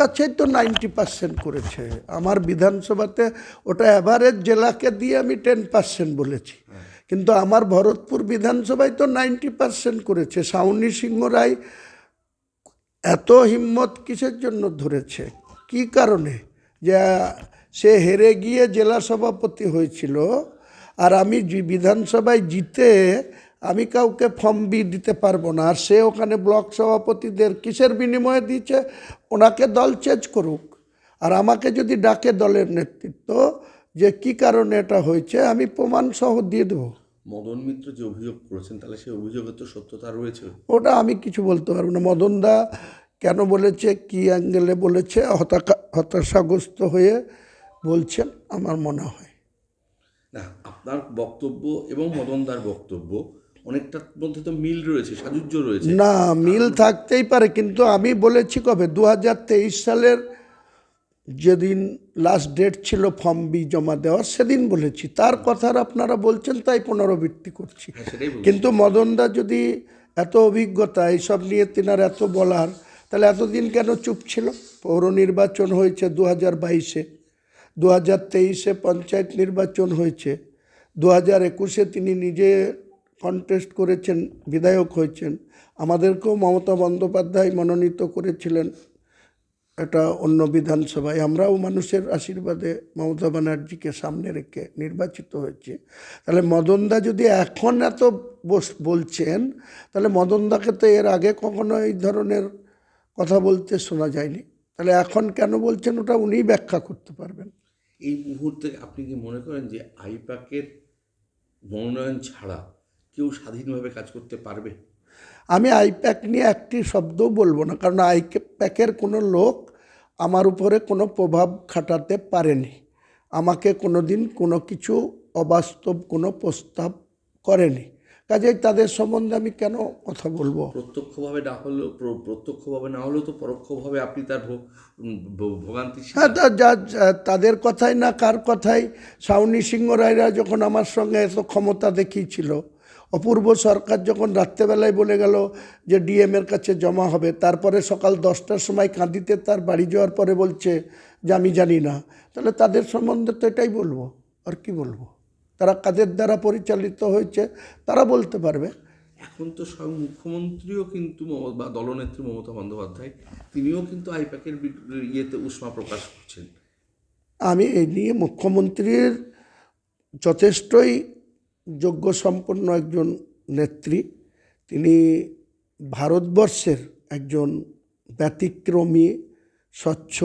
কাছেই তো ninety percent করেছে। আমার বিধানসভাতে ওটা অ্যাভারেজ জেলাকে দিয়ে আমি টেন পার্সেন্ট বলেছি। কিন্তু আমার ভরতপুর বিধানসভায় তো নাইনটি পার্সেন্ট করেছে। সাউনি সিংহ রায় এত হিম্মত কিসের জন্য ধরেছে? কি কারণে? যে সে হেরে গিয়ে জেলা সভাপতি হয়েছিল আর আমি বিধানসভায় জিতে আমি কাউকে ফর্ম বি দিতে পারব না। আর সে ওখানে ব্লক সভাপতিদের কিসের বিনিময়ে দিয়েছে? ওনাকে দল চেঞ্জ করুক। আর আমাকে যদি ডাকে দলের নেতৃত্ব যে কি কারণে এটা হয়েছে আমি প্রমাণ সহ দিয়ে দেবো। মদন মিত্র যে অভিযোগ করেছেন তাহলে সেই অভিযোগের তো সত্যতা রয়েছে। ওটা আমি কিছু বলতে পারব না। মদনদা কেন বলেছে কি অ্যাঙ্গেলে বলেছে হতাশা হতাশাগ্রস্ত হয়ে বলছেন আমার মনে হয়। না আপনার বক্তব্য এবং মদনদার বক্তব্য অনেকটার মধ্যে তো মিল রয়েছে সাজুজ্য রয়েছে। না মিল থাকতেই পারে কিন্তু আমি বলেছি কবে? দু হাজার তেইশ সালের যেদিন লাস্ট ডেট ছিল ফর্ম বি জমা দেওয়ার সেদিন বলেছি। তার কথার আপনারা বলছেন তাই পুনরাবৃত্তি করছি। হ্যাঁ। কিন্তু মদনদা যদি এত অভিজ্ঞতা এইসব নিয়ে তিনার এত বলার তাহলে এতদিন কেন চুপ ছিল? পৌর নির্বাচন হয়েছে দু হাজার বাইশে দু হাজার তেইশে পঞ্চায়েত নির্বাচন হয়েছে দু হাজার একুশে তিনি নিজে কন্টেস্ট করেছেন, বিধায়ক হয়েছেন। আমাদেরকেও মমতা বন্দ্যোপাধ্যায় মনোনীত করেছিলেন এটা অন্য বিধানসভায়। আমরাও মানুষের আশীর্বাদে মমতা ব্যানার্জিকে সামনে রেখে নির্বাচিত হয়েছে। তাহলে মদনদা যদি এখন এত বলছেন, তাহলে মদনদাকে তো এর আগে কখনো এই ধরনের কথা বলতে শোনা যায়নি। তাহলে এখন কেন বলছেন ওটা উনিই ব্যাখ্যা করতে পারবেন। এই মুহূর্তে আপনি কি মনে করেন যে আইপ্যাকের মনোনয়ন ছাড়া কেউ স্বাধীনভাবে কাজ করতে পারবে? আমি আইপ্যাক নিয়ে একটি শব্দও বলব না কারণ আইপ্যাকের কোনো লোক আমার উপরে কোনো প্রভাব খাটাতে পারেনি। আমাকে কোনো দিন কোনো কিছু অবাস্তব কোনো প্রস্তাব করেনি। কাজেই তাদের সম্বন্ধে আমি কেন কথা বলব? প্রত্যক্ষভাবে না হলেও প্রত্যক্ষভাবে না হলেও তো পরোক্ষভাবে আপনি তার ভোগান্তি হ্যাঁ তা যা যা- তাদের কথাই না কার কথাই? সাউনি সিংহ রায়রা যখন আমার সঙ্গে এত ক্ষমতা দেখিয়েছিল অপূর্ব সরকার যখন রাত্রেবেলায় বলে গেল যে ডিএম এর কাছে জমা হবে তারপরে সকাল দশটার সময় কাঁদিতে তার বাড়ি যাওয়ার পরে বলছে যে আমি জানি না। তাহলে তাদের সম্বন্ধে তো এটাই বলব আর কি বলব? তারা কাদের দ্বারা পরিচালিত হয়েছে তারা বলতে পারবে। এখন তো স্বয়ং মুখ্যমন্ত্রীও কিন্তু বা দলনেত্রী মমতা বন্দ্যোপাধ্যায় তিনিও কিন্তু আইপ্যাকের ইয়েতে উষ্মা প্রকাশ করছেন। আমি এই নিয়ে মুখ্যমন্ত্রীর যথেষ্টই যোগ্য সম্পন্ন একজন নেত্রী। তিনি ভারতবর্ষের একজন ব্যতিক্রমী, স্বচ্ছ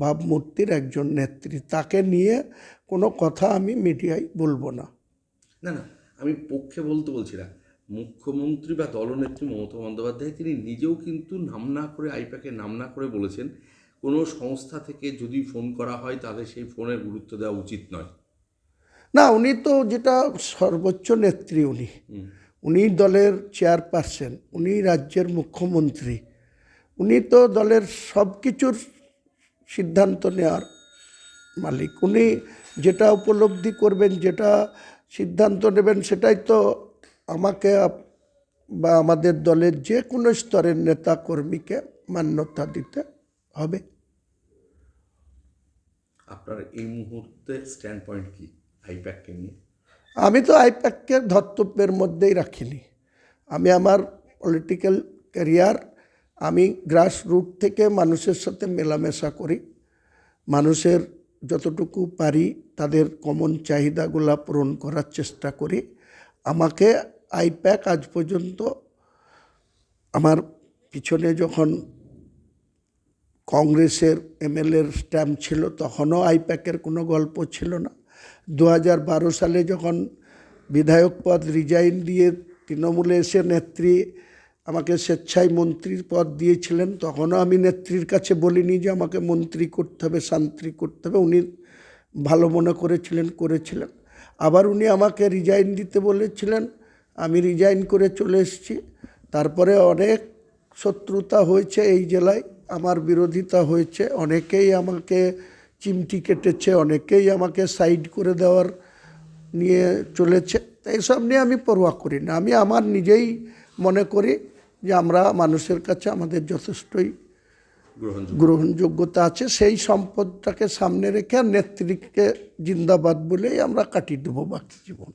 ভাবমূর্তির একজন নেত্রী। তাকে নিয়ে কোনো কথা আমি মিডিয়ায় বলব না। না না, আমি পক্ষে বলতে বলছি না। মুখ্যমন্ত্রী বা দলনেত্রী মমতা বন্দ্যোপাধ্যায়, তিনি নিজেও কিন্তু নাম না করে আইপ্যাকের নাম না করে বলেছেন, কোনো সংস্থা থেকে যদি ফোন করা হয়, তাহলে সেই ফোনের গুরুত্ব দেওয়া উচিত নয়। না উনি তো যেটা সর্বোচ্চ নেত্রী উনি। উনি দলের চেয়ারপারসন উনি রাজ্যের মুখ্যমন্ত্রী। উনি তো দলের সব কিছুর সিদ্ধান্ত নেওয়ার মালিক। উনি যেটা উপলব্ধি করবেন যেটা সিদ্ধান্ত নেবেন সেটাই তো আমাকে বা আমাদের দলের যে কোনো স্তরের নেতা কর্মীকে মান্যতা দিতে হবে। আপনার এই মুহূর্তে স্ট্যান্ড পয়েন্ট কি? আইপ্যাককে নিয়ে আমি তো আইপ্যাককে ধর্তব্যের মধ্যেই রাখিনি। আমি আমার পলিটিক্যাল ক্যারিয়ার আমি গ্রাস রুট থেকে মানুষের সাথে মেলামেশা করি। মানুষের যতটুকু পারি তাদের কমন চাহিদাগুলো পূরণ করার চেষ্টা করি। আমাকে আইপ্যাক আজ পর্যন্ত আমার পিছনে যখন কংগ্রেসের এমএলএর স্ট্যাম্প ছিল তখনও আইপ্যাকের কোনো গল্প ছিল না। দু সালে যখন বিধায়ক পদ রিজাইন দিয়ে তৃণমূলে এসে নেত্রী আমাকে স্বেচ্ছায় মন্ত্রীর পদ দিয়েছিলেন, তখনও আমি নেত্রীর কাছে বলিনি যে আমাকে মন্ত্রী করতে হবে শান্তি করতে হবে। উনি ভালো মনে করেছিলেন করেছিলেন। আবার উনি আমাকে রিজাইন দিতে বলেছিলেন, আমি রিজাইন করে চলে এসেছি। তারপরে অনেক শত্রুতা হয়েছে এই জেলায়, আমার বিরোধিতা হয়েছে, অনেকেই আমাকে চিমটি কেটেছে অনেকেই আমাকে সাইড করে দেওয়ার নিয়ে চলেছে। এইসব নিয়ে আমি পরোয়া করি না। আমি আমার নিজেই মনে করি যে আমরা মানুষের কাছে আমাদের যথেষ্টই গ্রহণযোগ্যতা আছে। সেই সম্পদটাকে সামনে রেখে আর নেত্রীকে জিন্দাবাদ বলেই আমরা কাটিয়ে দেবো বাকি জীবন।